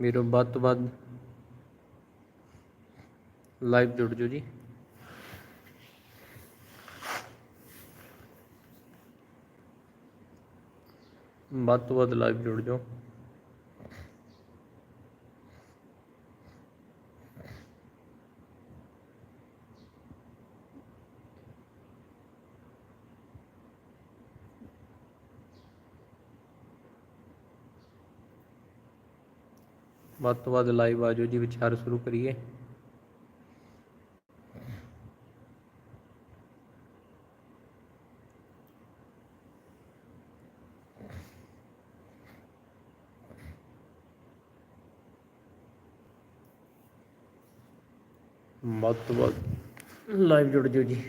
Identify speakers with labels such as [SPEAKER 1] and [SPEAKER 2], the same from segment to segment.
[SPEAKER 1] ਵੀਰੋ ਵੱਧ ਤੋਂ ਵੱਧ ਲਾਈਵ ਜੁੜ ਜਾਓ ਜੀ ਵੱਧ ਤੋਂ ਵੱਧ ਲਾਈਵ ਜੁੜ ਜਾਓ ਵੱਧ ਤੋਂ ਵੱਧ ਲਾਈਵ ਆ ਜਾਓ ਜੀ, ਵਿਚਾਰ ਸ਼ੁਰੂ ਕਰੀਏ। ਵੱਧ ਤੋਂ ਵੱਧ ਲਾਈਵ ਜੁੜ ਜਾਓ ਜੀ।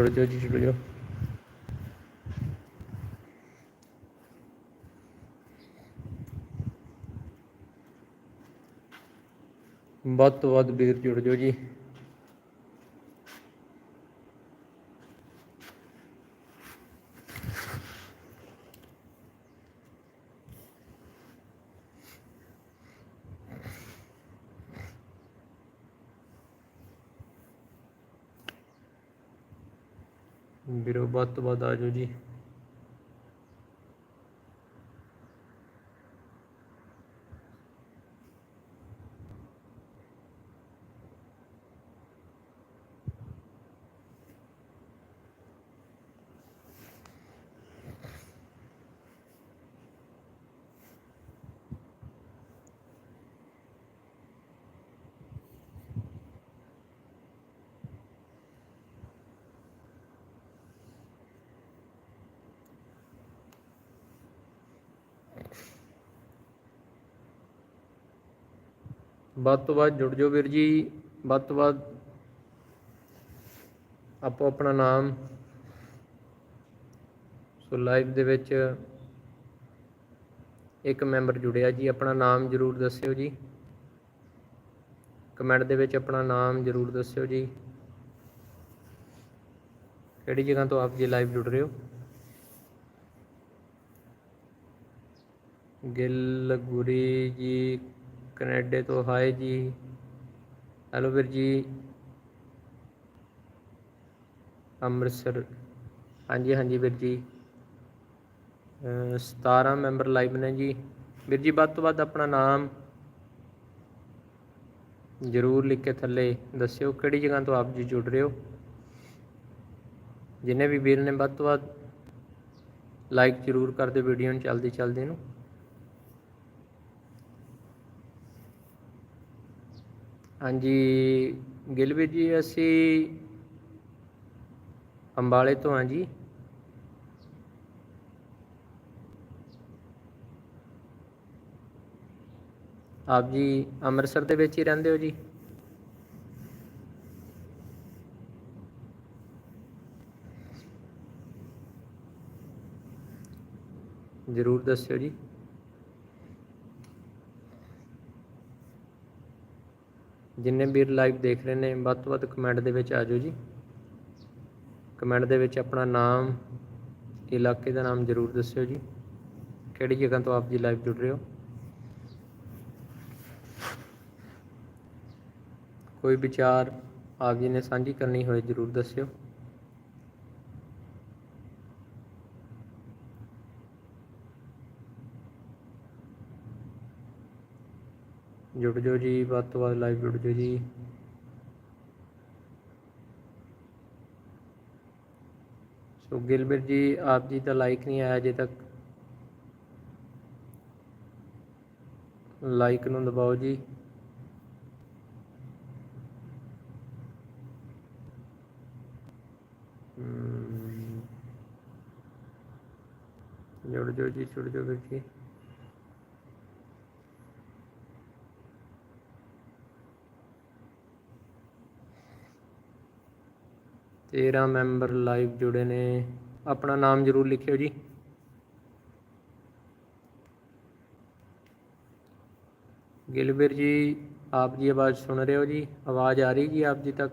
[SPEAKER 1] ਜੁੜ ਜਾਓ ਜੀ ਜੁੜ ਜਾਓ ਵੱਧ ਤੋਂ ਵੱਧ ਵੀਰ ਜੁੜ ਜਾਓ ਜੀ ਵੀਰੋ ਵੱਧ ਤੋਂ ਵੱਧ ਆ ਜਾਓ ਜੀ। ਵੱਧ ਤੋਂ ਵੱਧ ਜੁੜ ਜਾਓ ਵੀਰ ਜੀ, ਵੱਧ ਤੋਂ ਵੱਧ ਆਪੋ ਆਪਣਾ ਨਾਮ। ਸੋ ਲਾਈਵ ਦੇ ਵਿੱਚ ਇੱਕ ਮੈਂਬਰ ਜੁੜਿਆ ਜੀ, ਆਪਣਾ ਨਾਮ ਜਰੂਰ ਦੱਸਿਓ ਜੀ। ਕਮੈਂਟ ਦੇ ਵਿੱਚ ਆਪਣਾ ਨਾਮ ਜਰੂਰ ਦੱਸਿਓ ਜੀ। ਕਿਹੜੀ ਜਗ੍ਹਾ ਤੋਂ ਆਪ ਜੀ ਲਾਈਵ ਜੁੜ ਰਹੇ ਹੋ? ਗਿੱਲ ਗੁਰੀ ਜੀ ਕੈਨੇਡਾ ਤੋਂ ਹਾਏ ਜੀ। ਹੈਲੋ ਵੀਰ ਜੀ। ਅੰਮ੍ਰਿਤਸਰ। ਹਾਂਜੀ ਹਾਂਜੀ ਵੀਰ ਜੀ। ਅਹ 17 ਮੈਂਬਰ ਲਾਈਵ ਨੇ ਜੀ। ਵੀਰ ਜੀ, ਵੱਧ ਤੋਂ ਵੱਧ ਆਪਣਾ ਨਾਮ ਜਰੂਰ ਲਿਖ ਕੇ ਥੱਲੇ ਦੱਸਿਓ ਕਿਹੜੀ ਜਗ੍ਹਾ ਤੋਂ ਆਪ ਜੀ ਜੁੜ ਰਹੇ ਹੋ। ਜਿਨੇ ਵੀ ਵੀਰ ਨੇ ਵੱਧ ਤੋਂ ਵੱਧ ਲਾਈਕ ਜਰੂਰ ਕਰ ਦਿਓ ਵੀਡੀਓ ਨੂੰ ਚਲਦੀ ਚਲਦੀ ਨੂੰ। ਹਾਂਜੀ ਗਿਲਵੀਰ ਜੀ, ਅਸੀਂ ਅੰਬਾਲੇ ਤੋਂ ਹਾਂ ਜੀ। ਆਪ ਜੀ ਅੰਮ੍ਰਿਤਸਰ ਦੇ ਵਿੱਚ ਹੀ ਰਹਿੰਦੇ ਹੋ ਜੀ? ਜ਼ਰੂਰ ਦੱਸਿਓ ਜੀ। ਜਿੰਨੇ ਵੀਰ ਲਾਈਵ ਦੇਖ ਰਹੇ ਨੇ, ਵੱਧ ਤੋਂ ਵੱਧ ਕਮੈਂਟ ਦੇ ਵਿੱਚ ਆ ਜਾਓ ਜੀ। ਕਮੈਂਟ ਦੇ ਵਿੱਚ ਆਪਣਾ ਨਾਮ, ਇਲਾਕੇ ਦਾ ਨਾਮ ਜ਼ਰੂਰ ਦੱਸਿਓ ਜੀ। ਕਿਹੜੀ ਜਗ੍ਹਾ ਤੋਂ ਆਪ ਜੀ ਲਾਈਵ ਜੁੜ ਰਹੇ ਹੋ? ਕੋਈ ਵਿਚਾਰ ਆਪ ਜੀ ਨੇ ਸਾਂਝੀ ਕਰਨੀ ਹੋਏ ਜ਼ਰੂਰ ਦੱਸਿਓ। ਜੁੜ ਜਾਓ ਜੀ, ਵੱਧ ਤੋਂ ਵੱਧ ਲਾਈਵ ਜੁੜ ਜਾਓ ਜੀ। ਸੋ ਗਿਲਬਰ ਜੀ, ਆਪ ਜੀ ਦਾ ਲਾਈਕ ਨਹੀਂ ਆਇਆ ਅਜੇ ਤੱਕ। ਲਾਈਕ ਨੂੰ ਦਬਾਓ ਜੀ। ਜੁੜ ਜਾਓ ਜੀ, ਜੁੜ ਜਾਓ ਵੀਰ ਜੀ। 13 ਮੈਂਬਰ ਲਾਈਵ ਜੁੜੇ ਨੇ। ਆਪਣਾ ਨਾਮ ਜ਼ਰੂਰ ਲਿਖਿਓ ਜੀ। ਗਿਲਬਰ ਜੀ, ਆਪ ਜੀ ਆਵਾਜ਼ ਸੁਣ ਰਹੇ ਹੋ ਜੀ? ਆਵਾਜ਼ ਆ ਰਹੀ ਜੀ ਆਪ ਜੀ ਤੱਕ?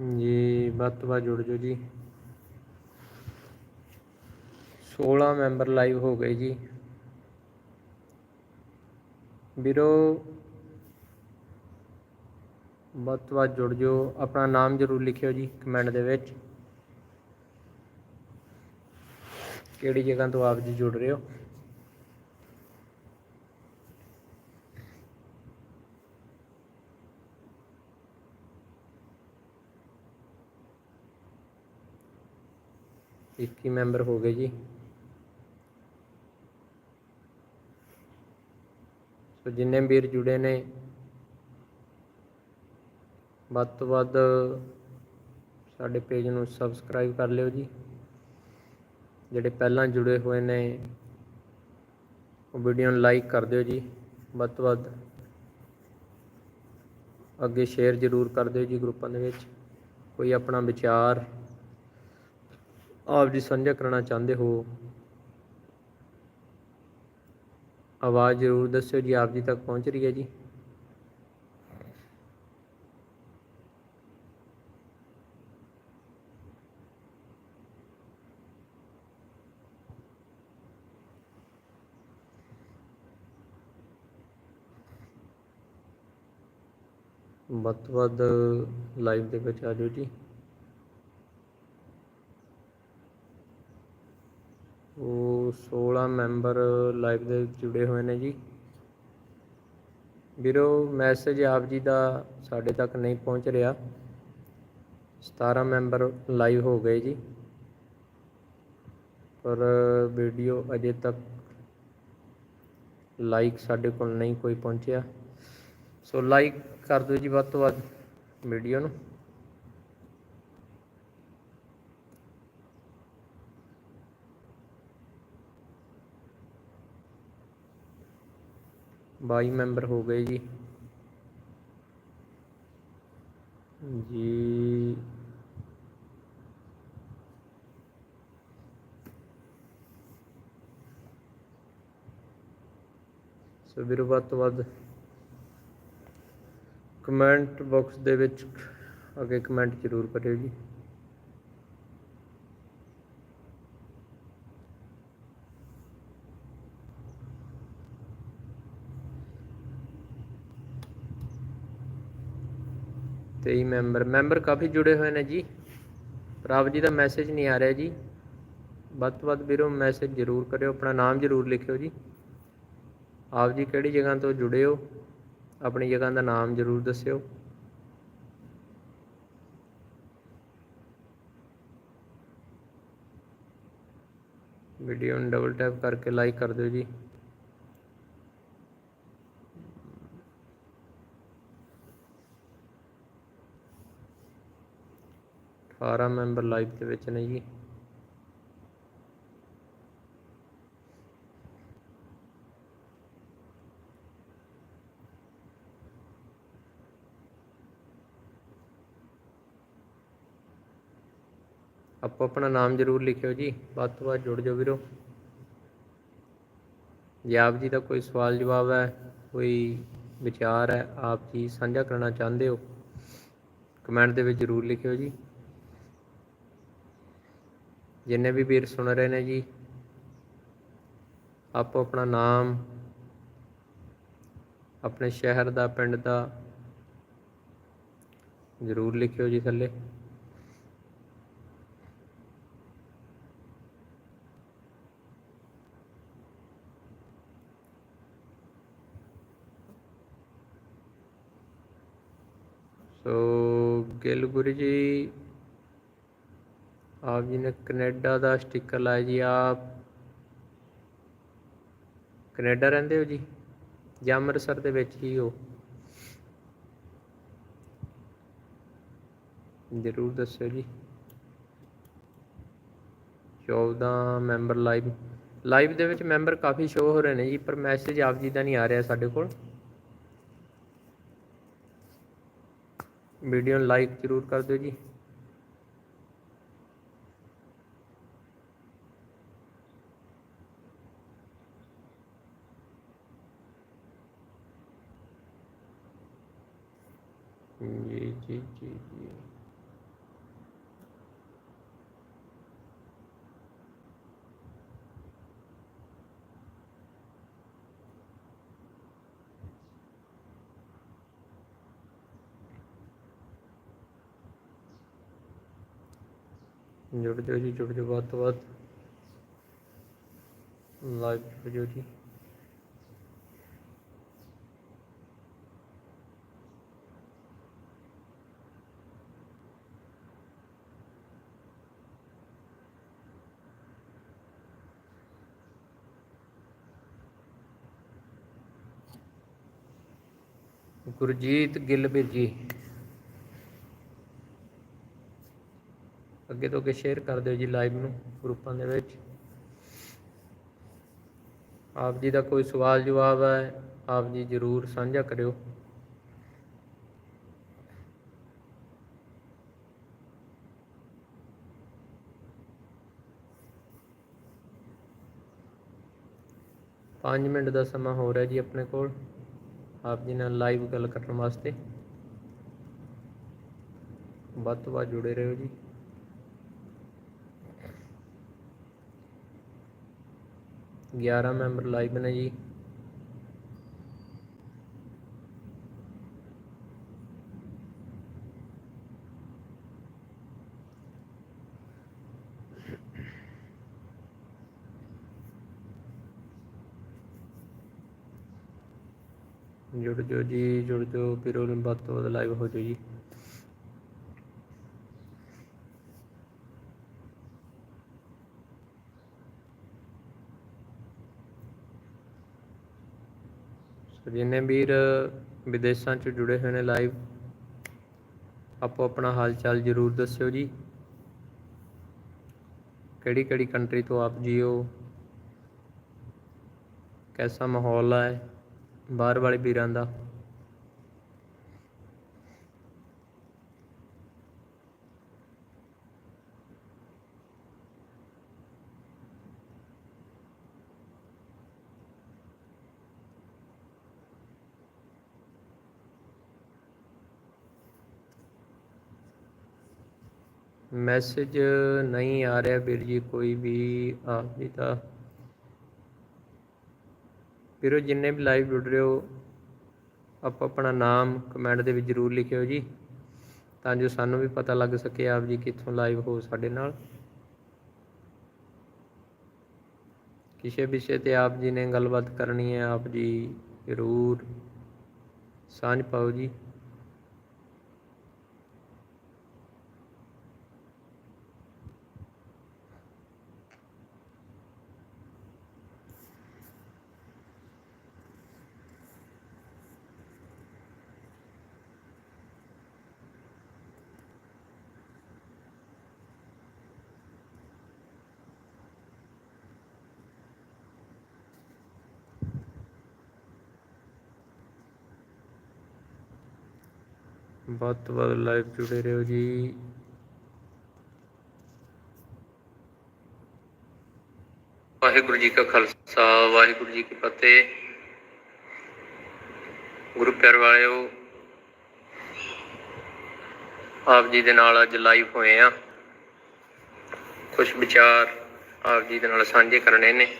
[SPEAKER 1] ਜੀ ਵੱਧ ਤੋਂ ਵੱਧ ਜੁੜ ਜਾਓ ਜੀ। 16 ਮੈਂਬਰ ਲਾਈਵ ਹੋ ਗਏ ਜੀ। ਵੀਰੋ ਵੱਧ ਤੋਂ ਵੱਧ ਜੁੜ ਜਾਓ। ਆਪਣਾ ਨਾਮ ਜ਼ਰੂਰ ਲਿਖਿਓ ਜੀ ਕਮੈਂਟ ਦੇ ਵਿੱਚ। ਕਿਹੜੀ ਜਗ੍ਹਾ ਤੋਂ ਆਪ ਜੀ ਜੁੜ ਰਹੇ ਹੋ? ਇੱਕੀ ਮੈਂਬਰ ਹੋ ਗਏ ਜੀ। ਸੋ ਜਿੰਨੇ ਵੀਰ ਜੁੜੇ ਨੇ, ਵੱਧ ਤੋਂ ਵੱਧ ਸਾਡੇ ਪੇਜ ਨੂੰ ਸਬਸਕ੍ਰਾਈਬ ਕਰ ਲਿਓ ਜੀ। ਜਿਹੜੇ ਪਹਿਲਾਂ ਜੁੜੇ ਹੋਏ ਨੇ, ਉਹ ਵੀਡੀਓ ਨੂੰ ਲਾਈਕ ਕਰ ਦਿਓ ਜੀ। ਵੱਧ ਤੋਂ ਵੱਧ ਅੱਗੇ ਸ਼ੇਅਰ ਜ਼ਰੂਰ ਕਰ ਦਿਓ ਜੀ ਗਰੁੱਪਾਂ ਦੇ ਵਿੱਚ। ਕੋਈ ਆਪਣਾ ਵਿਚਾਰ ਆਪ ਜੀ ਸਾਂਝਾ ਕਰਨਾ ਚਾਹੁੰਦੇ ਹੋ? ਆਵਾਜ਼ ਜ਼ਰੂਰ ਦੱਸਿਓ ਜੀ, ਆਪ ਜੀ ਤੱਕ ਪਹੁੰਚ ਰਹੀ ਹੈ ਜੀ। ਵੱਧ ਤੋਂ ਵੱਧ ਲਾਈਵ ਦੇ ਵਿੱਚ ਆ ਜਾਓ ਜੀ ਉਹ 16 ਮੈਂਬਰ ਲਾਈਵ ਦੇ ਜੁੜੇ ਹੋਏ ਨੇ ਜੀ। ਵੀਰੋ, ਮੈਸੇਜ ਆਪ ਜੀ ਦਾ ਸਾਡੇ ਤੱਕ ਨਹੀਂ ਪਹੁੰਚ ਰਿਹਾ। 17 ਮੈਂਬਰ ਲਾਈਵ ਹੋ ਗਏ ਜੀ। ਪਰ ਵੀਡੀਓ ਅਜੇ ਤੱਕ ਲਾਈਕ ਸਾਡੇ ਕੋਲ ਨਹੀਂ ਕੋਈ ਪਹੁੰਚਿਆ। ਸੋ ਲਾਈਕ ਕਰ ਦਿਓ ਜੀ ਵੱਧ ਤੋਂ ਵੱਧ ਵੀਡੀਓ ਨੂੰ। ਬਾਈ ਮੈਂਬਰ ਹੋ ਗਏ ਜੀ ਜੀ ਸੋ ਵੀਰੋ, ਵੱਧ ਤੋਂ ਵੱਧ ਕਮੈਂਟ ਬਾਕਸ ਦੇ ਵਿੱਚ ਅੱਗੇ ਕਮੈਂਟ ਜ਼ਰੂਰ ਕਰਿਓ ਜੀ। ਤੇਈ ਮੈਂਬਰ। ਮੈਂਬਰ ਕਾਫੀ ਜੁੜੇ ਹੋਏ ਨੇ ਜੀ। ਪਰ ਆਪ ਜੀ ਦਾ ਮੈਸੇਜ ਨਹੀਂ ਆ ਰਿਹਾ ਜੀ। ਵੱਧ ਤੋਂ ਵੱਧ ਵੀਰੋ ਮੈਸੇਜ ਜ਼ਰੂਰ ਕਰਿਓ, ਆਪਣਾ ਨਾਮ ਜ਼ਰੂਰ ਲਿਖਿਓ ਜੀ। ਆਪ ਜੀ ਕਿਹੜੀ ਜਗ੍ਹਾ ਤੋਂ ਜੁੜੇ ਹੋ, ਆਪਣੀ ਜਗ੍ਹਾ ਦਾ ਨਾਮ ਜ਼ਰੂਰ ਦੱਸਿਓ। ਵੀਡੀਓ ਨੂੰ ਡਬਲ ਟੈਪ ਕਰਕੇ ਲਾਈਕ ਕਰ ਦਿਓ ਜੀ। ਅਠਾਰਾਂ ਮੈਂਬਰ ਲਾਈਵ ਦੇ ਵਿੱਚ ਨੇ ਜੀ। ਆਪੋ ਆਪਣਾ ਨਾਮ ਜ਼ਰੂਰ ਲਿਖਿਓ ਜੀ, ਵੱਧ ਤੋਂ ਵੱਧ ਜੁੜ ਜਾਓ ਵੀਰੋ। ਜੇ ਆਪ ਜੀ ਦਾ ਕੋਈ ਸਵਾਲ ਜਵਾਬ ਹੈ, ਕੋਈ ਵਿਚਾਰ ਹੈ, ਆਪ ਜੀ ਸਾਂਝਾ ਕਰਨਾ ਚਾਹੁੰਦੇ ਹੋ, ਕਮੈਂਟ ਦੇ ਵਿੱਚ ਜ਼ਰੂਰ ਲਿਖਿਓ ਜੀ। ਜਿੰਨੇ ਵੀ ਵੀਰ ਸੁਣ ਰਹੇ ਨੇ ਜੀ, ਆਪੋ ਆਪਣਾ ਨਾਮ, ਆਪਣੇ ਸ਼ਹਿਰ ਦਾ, ਪਿੰਡ ਦਾ ਜ਼ਰੂਰ ਲਿਖਿਓ ਜੀ ਥੱਲੇ। ਸੋ ਗਿੱਲ ਗੁਰੂ ਜੀ ਆਪ ਜੀ ਨੇ ਕੈਨੇਡਾ ਦਾ ਸਟicker ਲਾਇਆ ਜੀ, ਆਪ ਕੈਨੇਡਾ ਰਹਿੰਦੇ ਹੋ ਜੀ? ਜਾਂ ਅੰਮ੍ਰਿਤਸਰ ਦੇ ਵਿੱਚ ਹੀ ਹੋ? ਜ਼ਰੂਰ ਦੱਸਿਓ ਜੀ। 14 ਮੈਂਬਰ ਲਾਈਵ ਲਾਈਵ ਦੇ ਵਿੱਚ ਮੈਂਬਰ ਕਾਫੀ ਸ਼ੋ ਹੋ ਰਹੇ ਨੇ ਜੀ, ਪਰ ਮੈਸੇਜ ਆਪ ਜੀ ਦਾ ਨਹੀਂ ਆ ਰਿਹਾ ਸਾਡੇ ਕੋਲ। ਵੀਡੀਓ ਨੂੰ ਲਾਈਕ ਜ਼ਰੂਰ ਕਰ ਦਿਓ ਜੀ। ਜੀ ਜੀ ਜੀ ਜੀ ਜੁੜ ਜਾਓ ਜੀ ਜੁੜ ਜਾਓ ਵੱਧ ਤੋਂ ਗੁਰਜੀਤ ਗਿੱਲ ਵੀਰ ਜੀ ਅੱਗੇ ਤੋਂ ਅੱਗੇ ਸ਼ੇਅਰ ਕਰ ਦਿਓ ਜੀ ਲਾਈਵ ਨੂੰ ਗਰੁੱਪਾਂ ਦੇ ਵਿੱਚ। ਆਪ ਜੀ ਦਾ ਕੋਈ ਸਵਾਲ ਜਵਾਬ ਹੈ, ਆਪ ਜੀ ਜ਼ਰੂਰ ਸਾਂਝਾ ਕਰਿਓ। ਪੰਜ ਮਿੰਟ ਦਾ ਸਮਾਂ ਹੋ ਰਿਹਾ ਜੀ ਆਪਣੇ ਕੋਲ। ਆਪ ਜੀ ਨਾਲ ਲਾਈਵ ਗੱਲ ਕਰਨ ਵਾਸਤੇ। ਵੱਧ ਤੋਂ ਵੱਧ ਜੁੜੇ ਰਹੋ ਜੀ। ਗਿਆਰਾਂ ਮੈਂਬਰ ਲਾਈਵ ਨੇ ਜੀ। ਜੁੜ ਜਾਓ ਜੀ, ਜੁੜ ਜਾਓ, ਫਿਰ ਉਹ ਵੱਧ ਤੋਂ ਵੱਧ ਲਾਈਵ ਹੋ ਜਾਓ ਜੀ। ਸੋ ਜਿੰਨੇ ਵੀਰ ਵਿਦੇਸ਼ਾਂ 'ਚ ਜੁੜੇ ਹੋਏ ਨੇ ਲਾਈਵ ਆਪੋ ਆਪਣਾ ਹਾਲ ਚਾਲ ਜ਼ਰੂਰ ਦੱਸਿਓ ਜੀ। ਕਿਹੜੀ ਕਿਹੜੀ ਕੰਟਰੀ ਤੋਂ ਆਪ ਜੀਓ? ਕੈਸਾ ਮਾਹੌਲ ਹੈ ਬਾਹਰ ਵਾਲੇ ਵੀਰਾਂ ਦਾ। ਮੈਸੇਜ ਨਹੀਂ ਆ ਰਿਹਾ ਵੀਰ ਜੀ, ਕੋਈ ਵੀ ਆਪ ਜੀ ਦਾ। ਵੀਰੋ, ਜਿੰਨੇ ਵੀ ਲਾਈਵ ਜੁੜ ਰਹੇ ਹੋ, ਆਪ ਆਪਣਾ ਨਾਮ ਕਮੈਂਟ ਦੇ ਵਿੱਚ ਜ਼ਰੂਰ ਲਿਖਿਓ ਜੀ, ਤਾਂ ਜੋ ਸਾਨੂੰ ਵੀ ਪਤਾ ਲੱਗ ਸਕੇ ਆਪ ਜੀ ਕਿੱਥੋਂ ਲਾਈਵ ਹੋ ਸਾਡੇ ਨਾਲ। ਕਿਸੇ ਵਿਸ਼ੇ ਤੇ ਆਪ ਜੀ ਨੇ ਗੱਲਬਾਤ ਕਰਨੀ ਹੈ, ਆਪ ਜੀ ਜ਼ਰੂਰ ਸਾਂਝ ਪਾਓ ਜੀ। ਵੱਧ ਤੋਂ ਵੱਧ ਲਾਈਵ ਜੁੜੇ ਰਹੋ ਜੀ। ਵਾਹਿਗੁਰੂ ਜੀ ਕਾ ਖਾਲਸਾ, ਵਾਹਿਗੁਰੂ ਜੀ ਕੀ ਫਤਿਹ। ਗੁਰੂ ਪਿਆਰ ਵਾਲਿਓ, ਆਪ ਜੀ ਦੇ ਨਾਲ ਅੱਜ ਲਾਈਵ ਹੋਏ ਆ। ਕੁਝ ਵਿਚਾਰ ਆਪ ਜੀ ਦੇ ਨਾਲ ਸਾਂਝੇ ਕਰਨੇ ਨੇ।